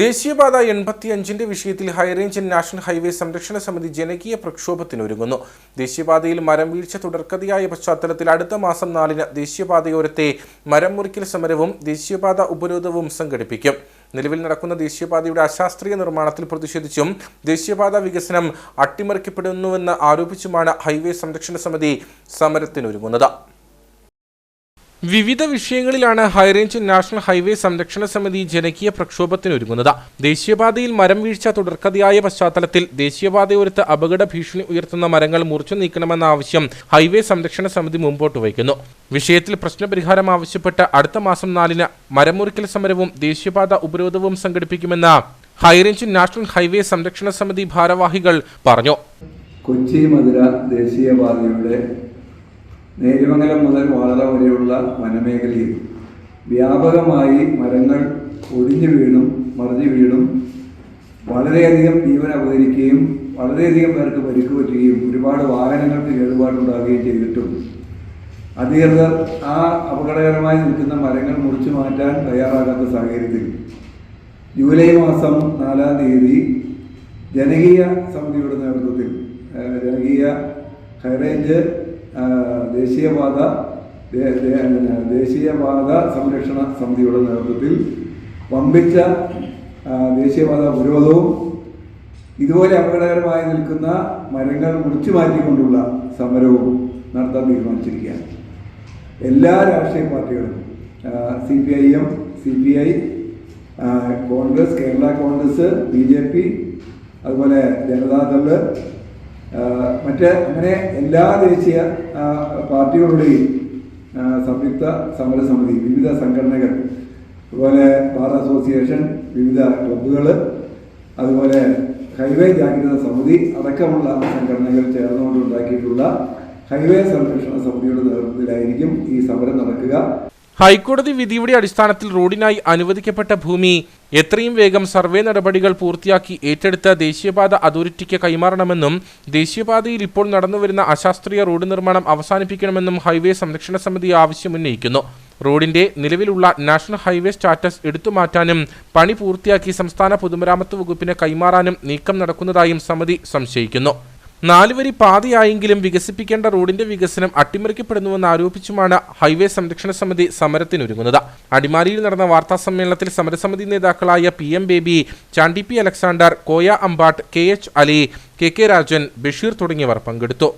ദേശീയപാത എൺപത്തിയഞ്ചിന്റെ വിഷയത്തിൽ high range national highway സംരക്ഷണ സമിതി ജനകീയ പ്രക്ഷോഭത്തിനൊരുങ്ങുന്നു. ദേശീയപാതയിൽ മരം വീഴ്ച തുടർക്കഥയായ പശ്ചാത്തലത്തിൽ അടുത്ത മാസം നാലിന് ദേശീയപാതയോരത്തെ മരം മുറിക്കൽ സമരവും ദേശീയപാത ഉപരോധവും സംഘടിപ്പിക്കും. നിലവിൽ നടക്കുന്ന ദേശീയപാതയുടെ അശാസ്ത്രീയ നിർമ്മാണത്തിൽ പ്രതിഷേധിച്ചും ദേശീയപാത വികസനം അട്ടിമറിക്കപ്പെടുന്നുവെന്ന് ആരോപിച്ചുമാണ് ഹൈവേ സംരക്ഷണ സമിതി സമരത്തിനൊരുങ്ങുന്നത്. വിവിധ വിഷയങ്ങളിലാണ് ഹൈറേഞ്ച് നാഷണൽ ഹൈവേ സംരക്ഷണ സമിതി ജനകീയ പ്രക്ഷോഭത്തിനൊരുങ്ങുന്നത്. ദേശീയപാതയിൽ മരം വീഴ്ച തുടർക്കഥയായ പശ്ചാത്തലത്തിൽ ദേശീയപാതയോരത്ത് അപകട ഭീഷണി ഉയർത്തുന്ന മരങ്ങൾ മുറിച്ചു നീക്കണമെന്ന ആവശ്യം ഹൈവേ സംരക്ഷണ സമിതി മുമ്പോട്ട് വയ്ക്കുന്നു. വിഷയത്തിൽ പ്രശ്നപരിഹാരം ആവശ്യപ്പെട്ട് അടുത്ത മാസം നാലിന് മരമുറിക്കൽ സമരവും ദേശീയപാത ഉപരോധവും സംഘടിപ്പിക്കുമെന്ന് ഹൈറേഞ്ച് നാഷണൽ ഹൈവേ സംരക്ഷണ സമിതി ഭാരവാഹികൾ പറഞ്ഞു. കൊച്ചി മധുര ദേശീയപാതയുടെ നേര്യമംഗലം മുതൽ വാളറ വരെയുള്ള വനമേഖലയിൽ വ്യാപകമായി മരങ്ങൾ ഒടിഞ്ഞു വീണും മറിഞ്ഞു വീണും വളരെയധികം ജീവൻ അപഹരിക്കുകയും വളരെയധികം പേർക്ക് പരിക്ക് പറ്റുകയും ഒരുപാട് വാഹനങ്ങൾക്ക് കേടുപാടുണ്ടാകുകയും ചെയ്തിട്ടും അധികൃതർ ആ അപകടകരമായി നിൽക്കുന്ന മരങ്ങൾ മുറിച്ചു മാറ്റാൻ തയ്യാറാകാത്ത സാഹചര്യത്തിൽ ജൂലൈ മാസം നാലാം തീയതി ജനകീയ സമിതിയുടെ നേതൃത്വത്തിൽ ജനകീയ ഹൈറേഞ്ച് ദേശീയപാത ദേശീയപാത സംരക്ഷണ സമിതിയുടെ നേതൃത്വത്തിൽ വമ്പിച്ച ദേശീയപാത ഉപരോധവും ഇതുപോലെ അപകടകരമായി നിൽക്കുന്ന മരങ്ങൾ മുറിച്ചു മാറ്റിക്കൊണ്ടുള്ള സമരവും നടത്താൻ തീരുമാനിച്ചിരിക്കുകയാണ്. എല്ലാ രാഷ്ട്രീയ പാർട്ടികളും C P I M C P I Congress Kerala Congress B J P അതുപോലെ ജനതാദൾ മറ്റ് അങ്ങനെ എല്ലാ ദേശീയ പാർട്ടികളുടെയും സംയുക്ത സമരസമിതി വിവിധ സംഘടനകൾ അതുപോലെ ബാർ അസോസിയേഷൻ വിവിധ ക്ലബ്ബുകൾ അതുപോലെ ഹൈവേ ജാഗ്രത സമിതി അടക്കമുള്ള സംഘടനകൾ ചേർന്നുകൊണ്ട് ഉണ്ടാക്കിയിട്ടുള്ള ഹൈവേ സംരക്ഷണ സമിതിയുടെ നേതൃത്വത്തിലായിരിക്കും ഈ സമരം നടക്കുക. ഹൈക്കോടതി വിധിയുടെ അടിസ്ഥാനത്തിൽ റോഡിനായി അനുവദിക്കപ്പെട്ട ഭൂമി എത്രയും വേഗം സർവേ നടപടികൾ പൂർത്തിയാക്കി ഏറ്റെടുത്ത ദേശീയപാത അതോറിറ്റിക്ക് കൈമാറണമെന്നും ദേശീയപാതയിൽ ഇപ്പോൾ നടന്നുവരുന്ന അശാസ്ത്രീയ റോഡ് നിർമ്മാണം അവസാനിപ്പിക്കണമെന്നും ഹൈവേ സംരക്ഷണ സമിതി ആവശ്യമുന്നയിക്കുന്നു റോഡിന്റെ നിലവിലുള്ള നാഷണൽ ഹൈവേ സ്റ്റാറ്റസ് എടുത്തുമാറ്റാനും പണി പൂർത്തിയാക്കി സംസ്ഥാന പൊതുമരാമത്ത് വകുപ്പിന് കൈമാറാനും നീക്കം നടക്കുന്നതായും സമിതി സംശയിക്കുന്നു. നാലുവരി പാതയായെങ്കിലും വികസിപ്പിക്കേണ്ട റോഡിന്റെ വികസനം അട്ടിമറിക്കപ്പെടുന്നുവെന്ന് ആരോപിച്ചുമാണ് ഹൈവേ സംരക്ഷണ സമിതി സമരത്തിനൊരുങ്ങുന്നത്. അടിമാലിയിൽ നടന്ന വാർത്താ സമ്മേളനത്തിൽ സമരസമിതി നേതാക്കളായ P M Baby Chandy P Alexander Koya Ambatt K H Ali K K Rajan Basheer തുടങ്ങിയവർ പങ്കെടുത്തു.